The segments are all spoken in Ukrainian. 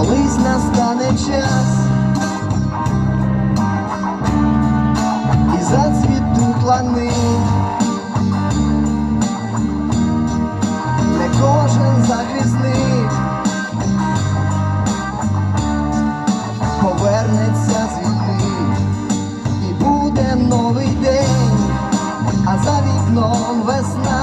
колись настане час, і зацвітуть лани. Не кожен захисник повернеться з і буде новий день, а за вікном весна,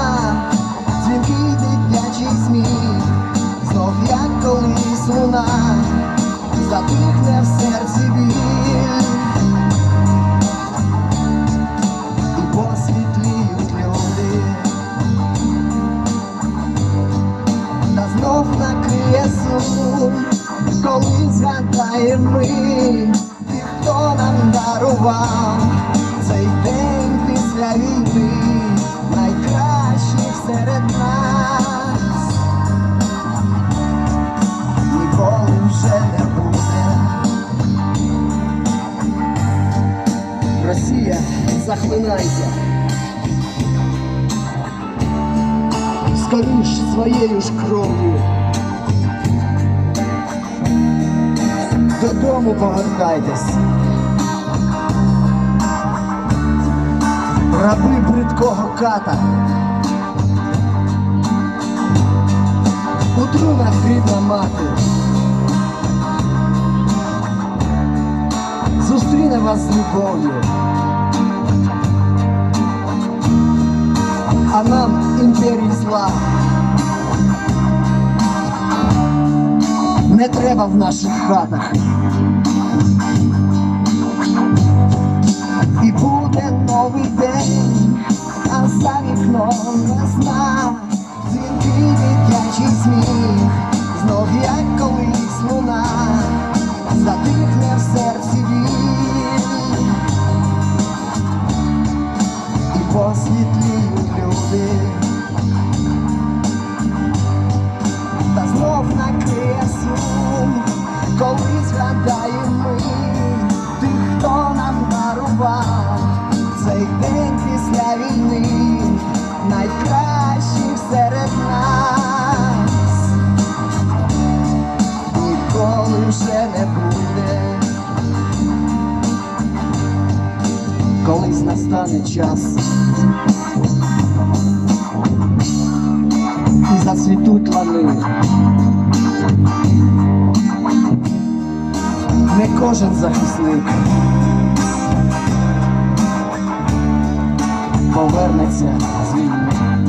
накриє сум, коли згадаємо ми тих, хто нам дарував цей день після війни, найкращих серед нас, ніколи вже не буде. Росія, захлинайся. скоріш своєю ж кров'ю. Додому повертайтесь. Раби бридкого ката. У трунах рідна мати. Зустріне вас з любов'ю. а нам імперії зла. Не треба в наших хатах. І буде новий день, а за вікном весна, дзвінки дитячий сміх, знов як колись луна, затихне в серці біль. і посвітліють люди. Згадаємо ми тих, хто нам дарував цей день після війни, найкращих серед нас. Ніколи вже не буде. колись настане час. І зацвітуть лани. Кожен захисник повернеться з війни.